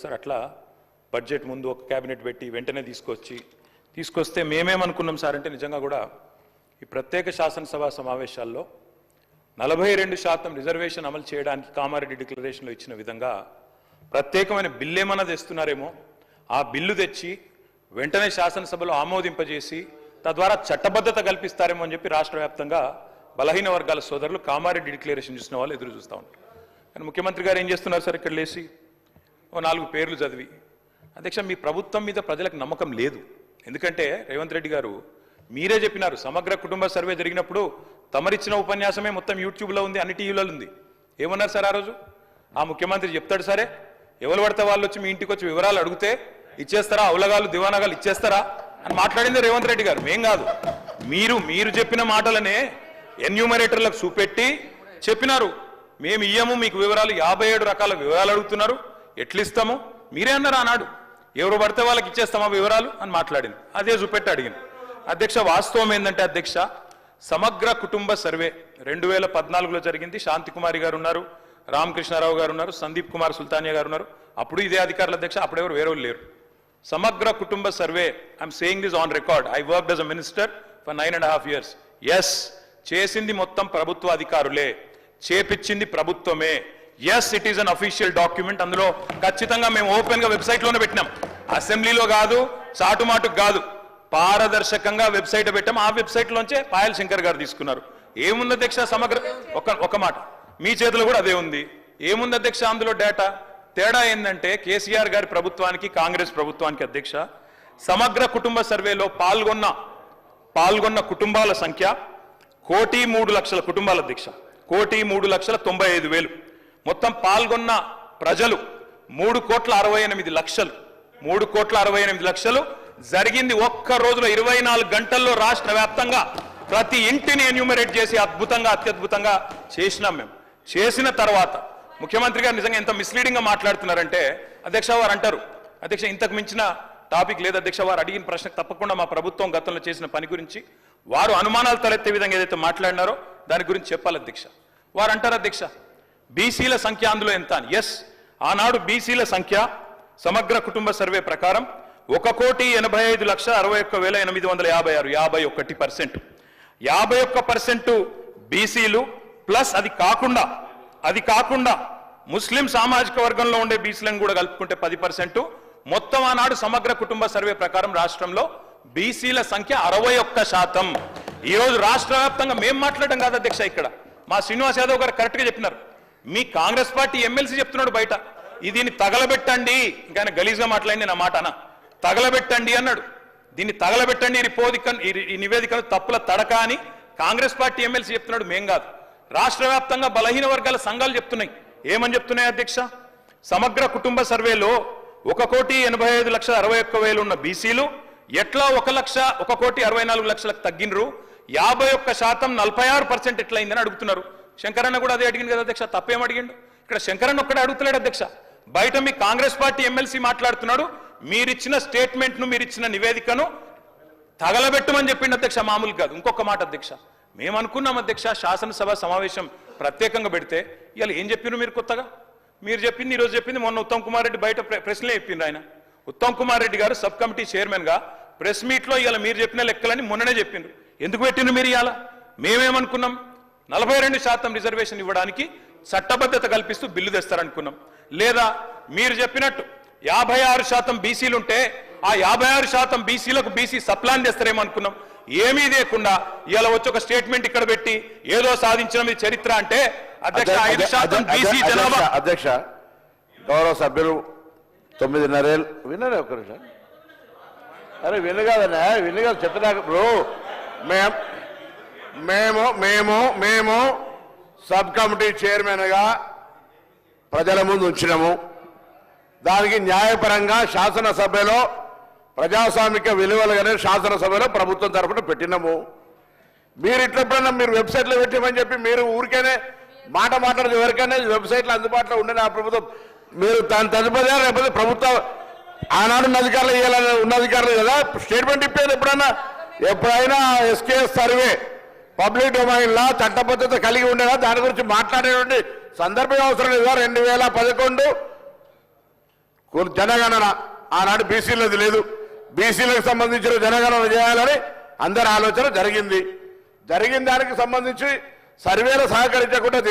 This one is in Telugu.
సార్ అట్లా బడ్జెట్ ముందు ఒక క్యాబినెట్ పెట్టి వెంటనే తీసుకొచ్చి తీసుకొస్తే మేమేమనుకున్నాం సార్ అంటే నిజంగా కూడా ఈ ప్రత్యేక శాసనసభ సమావేశాల్లో నలభై రెండు శాతం రిజర్వేషన్ అమలు చేయడానికి కామారెడ్డి డిక్లరేషన్లో ఇచ్చిన విధంగా ప్రత్యేకమైన బిల్లు ఏమన్నా తెస్తున్నారేమో ఆ బిల్లు తెచ్చి వెంటనే శాసనసభలో ఆమోదింపజేసి తద్వారా చట్టబద్ధత కల్పిస్తారేమో అని చెప్పి రాష్ట్ర వ్యాప్తంగా బలహీన వర్గాల సోదరులు కామారెడ్డి డిక్లరేషన్ చూసిన వాళ్ళు ఎదురు చూస్తూ ఉంటారు. కానీ ముఖ్యమంత్రి గారు ఏం చేస్తున్నారు సార్? ఇక్కడ లేచి ఓ నాలుగు పేర్లు చదివి. అధ్యక్ష మీ ప్రభుత్వం మీద ప్రజలకు నమ్మకం లేదు. ఎందుకంటే రేవంత్ రెడ్డి గారు మీరే చెప్పినారు సమగ్ర కుటుంబ సర్వే జరిగినప్పుడు తమరిచ్చిన ఉపన్యాసమే మొత్తం యూట్యూబ్లో ఉంది అన్ని టీవీలలో ఉంది. ఏమన్నారు సార్ ఆ రోజు? ఆ ముఖ్యమంత్రి చెప్తాడు సరే ఎవరు పడితే వాళ్ళు వచ్చి మీ ఇంటికి వచ్చి వివరాలు అడిగితే ఇచ్చేస్తారా? అవలగాలు దివానాగాలు ఇచ్చేస్తారా? అని మాట్లాడింది రేవంత్ రెడ్డి గారు. మేం కాదు. మీరు మీరు చెప్పిన మాటలనే ఎన్యూమరేటర్లకు చూపెట్టి చెప్పినారు. మేము ఇయ్యము మీకు వివరాలు యాభై ఏడు రకాల వివరాలు అడుగుతున్నారు. ఎట్లిస్తాము మీరే అన్నారు ఆనాడు. ఎవరు పడితే వాళ్ళకి ఇచ్చేస్తామా వివరాలు అని మాట్లాడింది. అదే చూపెట్టి అడిగింది. అధ్యక్ష వాస్తవం ఏంటంటే అధ్యక్ష సమగ్ర కుటుంబ సర్వే రెండు వేల పద్నాలుగులో జరిగింది. శాంతికుమారి గారు ఉన్నారు రామకృష్ణారావు గారు ఉన్నారు సందీప్ కుమార్ సుల్తానియా గారు ఉన్నారు అప్పుడు ఇదే అధికారుల అధ్యక్ష అప్పుడెవరు వేరే లేరు. సమగ్ర కుటుంబ survey I'm saying this on record I work as a minister for nine and half years yes చేసింది మొత్తం ప్రభుత్వ అధికారులే చేపించింది ప్రభుత్వమే. Yes it is an official document అందులో ఖచ్చితంగా మేము ఓపెన్గా వెబ్సైట్లోనే పెట్టినాం. అసెంబ్లీలో కాదు చాటుమాటుకు కాదు. పారదర్శకంగా వెబ్సైట్ పెట్టాం. ఆ వెబ్సైట్ లోంచే పాయల్ శంకర్ గారు తీసుకున్నారు. ఏముంది అధ్యక్ష సమగ్ర ఒక ఒక మాట. మీ చేతిలో కూడా అదే ఉంది. ఏముంది అధ్యక్ష అందులో డేటా తేడా ఏంటంటే కేసీఆర్ గారి ప్రభుత్వానికి కాంగ్రెస్ ప్రభుత్వానికి అధ్యక్ష సమగ్ర కుటుంబ సర్వేలో పాల్గొన్న పాల్గొన్న కుటుంబాల సంఖ్య కోటి మూడు లక్షల కుటుంబాల అధ్యక్ష. కోటి మూడు లక్షల తొంభై ఐదు వేలు. మొత్తం పాల్గొన్న ప్రజలు మూడు కోట్ల అరవై ఎనిమిది లక్షలు. మూడు కోట్ల అరవై ఎనిమిది లక్షలు. జరిగింది ఒక్క రోజులో ఇరవై నాలుగు గంటల్లో రాష్ట్ర వ్యాప్తంగా ప్రతి ఇంటిని ఎన్యూమరేట్ చేసి అద్భుతంగా అత్యద్భుతంగా చేసినాం మేము. చేసిన తర్వాత ముఖ్యమంత్రి గారు నిజంగా ఎంత మిస్లీడింగ్గా మాట్లాడుతున్నారంటే అధ్యక్ష వారు అంటారు అధ్యక్ష ఇంతకు మించిన టాపిక్ లేదు అధ్యక్ష వారు అడిగిన ప్రశ్నకు తప్పకుండా మా ప్రభుత్వం గతంలో చేసిన పని గురించి వారు అనుమానాలు తలెత్తే విధంగా ఏదైతే మాట్లాడినారో దాని గురించి చెప్పాలి అధ్యక్ష. వారు అంటారు అధ్యక్ష బీసీల సంఖ్య అందులో ఎంత అని. ఎస్ ఆనాడు బీసీల సంఖ్య సమగ్ర కుటుంబ సర్వే ప్రకారం ఒక కోటి ఎనభై ఐదు లక్ష అరవై ఒక్క వేల ఎనిమిది వందల యాభై ఆరు యాభై ఒకటి పర్సెంట్. యాభై ఒక్క పర్సెంట్ బీసీలు ప్లస్ అది కాకుండా అది కాకుండా ముస్లిం సామాజిక వర్గంలో ఉండే బీసీలను కూడా కలుపుకుంటే పది పర్సెంట్. మొత్తం ఆనాడు సమగ్ర కుటుంబ సర్వే ప్రకారం రాష్ట్రంలో బీసీల సంఖ్య అరవై ఒక్క శాతం. ఈరోజు రాష్ట్ర వ్యాప్తంగా మేము మాట్లాడడం కాదు అధ్యక్ష ఇక్కడ. మా శ్రీనివాస్ యాదవ్ గారు కరెక్ట్గా చెప్పినారు. మీ కాంగ్రెస్ పార్టీ ఎమ్మెల్సీ చెప్తున్నాడు బయట. దీన్ని తగలబెట్టండి. ఇంకా ఆయన గలీజ్గా మాట్లాడి నా మాట అన్న తగలబెట్టండి అన్నాడు. దీన్ని తగలబెట్టండి ఈ రిపోదిక ఈ నివేదికను తప్పుల తడక అని కాంగ్రెస్ పార్టీ ఎమ్మెల్సీ చెప్తున్నాడు మేం కాదు. రాష్ట్ర వ్యాప్తంగా బలహీన వర్గాల సంఘాలు చెప్తున్నాయి. ఏమని చెప్తున్నాయి అధ్యక్ష? సమగ్ర కుటుంబ సర్వేలో ఒక కోటి ఎనభై ఐదు లక్షల అరవై ఒక్క వేలు ఉన్న బీసీలు ఎట్లా ఒక లక్ష ఒక కోటి అరవై నాలుగు లక్షలకు తగ్గినరు? యాభై ఒక్క శాతం నలభై ఆరు పర్సెంట్ ఎట్లయిందని అడుగుతున్నారు. శంకరన్న కూడా అదే అడిగింది కదా అధ్యక్ష తప్పేం అడిగిండు? ఇక్కడ శంకరన్న ఒక్కడే అడుగుతలేడు అధ్యక్ష. బయట మీ కాంగ్రెస్ పార్టీ ఎమ్మెల్సీ మాట్లాడుతున్నాడు మీరిచ్చిన స్టేట్మెంట్ను మీరిచ్చిన నివేదికను తగలబెట్టమని చెప్పిండు అధ్యక్ష మామూలు కాదు. ఇంకొక మాట అధ్యక్ష మేము అనుకున్నాం అధ్యక్ష శాసనసభ సమావేశం ప్రత్యేకంగా పెడితే ఇవాళ ఏం చెప్పినారు మీరు కొత్తగా? మీరు చెప్పింది ఈరోజు చెప్పింది మొన్న ఉత్తమ్ కుమార్ రెడ్డి బయట ప్రశ్నలే ప్రెస్లే చెప్పిండ్రు ఆయన. ఉత్తమ్ కుమార్ రెడ్డి గారు సబ్ కమిటీ చైర్మన్గా ప్రెస్ మీట్లో ఇవాళ మీరు చెప్పిన లెక్కలని మొన్ననే చెప్పిండ్రు. ఎందుకు పెట్టిండ్రు మీరు ఇవాళ? మేమేమనుకున్నాం? నలభై రెండు శాతం రిజర్వేషన్ ఇవ్వడానికి చట్టబద్ధత కల్పిస్తూ బిల్లు తెస్తారనుకున్నాం. లేదా మీరు చెప్పినట్టు యాభై ఆరు శాతం బీసీలు ఉంటే ఆ యాభై ఆరు శాతం బీసీలకు బీసీ సప్లాన్ చేస్తారేమో అనుకున్నాం. ఏమీ లేకుండా ఇలా వచ్చి ఒక స్టేట్మెంట్ ఇక్కడ పెట్టి ఏదో సాధించడం ఇది చరిత్ర అంటే అధ్యక్ష ఐదు శాతం బీసీ జనాభా. అధ్యక్ష గౌరవ సభ్యులు తొమ్మిదిన్నరేళ్ళు వినరే ఒక్క నిమిషం? అరే విను కాదన్నా విను కాదు చెప్తున్నాక బ్రో మేం మేము మేము మేము సబ్ కమిటీ చైర్మన్గా ప్రజల ముందు ఉంచినాము. దానికి న్యాయపరంగా శాసనసభలో ప్రజాస్వామిక విలువలుగానే శాసనసభలో ప్రభుత్వం తరఫున పెట్టినాము. మీరు ఇట్లప్పుడన్నా మీరు వెబ్సైట్లో పెట్టమని చెప్పి మీరు ఊరికేనే మాట మాట్లాడదు ఎవరికైనా వెబ్సైట్లో అందుబాటులో ఉండే ఆ ప్రభుత్వం. మీరు దాని తదుపరి లేకపోతే ప్రభుత్వ ఆనాడు ఉన్న అధికారులు ఇవ్వాలని ఉన్న అధికారులు కదా? స్టేట్మెంట్ ఇప్పేది ఎప్పుడన్నా? ఎప్పుడైనా ఎస్కేఎస్ సర్వే పబ్లిక్ డొమైన్ లా చట్టబద్ధత కలిగి ఉండేలా దాని గురించి మాట్లాడేటువంటి సందర్భం అవసరం లేదా రెండు వేల పదకొండు జనగణన. ఆనాడు బీసీలది లేదు. బీసీలకు సంబంధించిన జనగణన చేయాలని అందరి ఆలోచన జరిగింది. జరిగిన దానికి సంబంధించి సర్వేలు సహకరించకుండా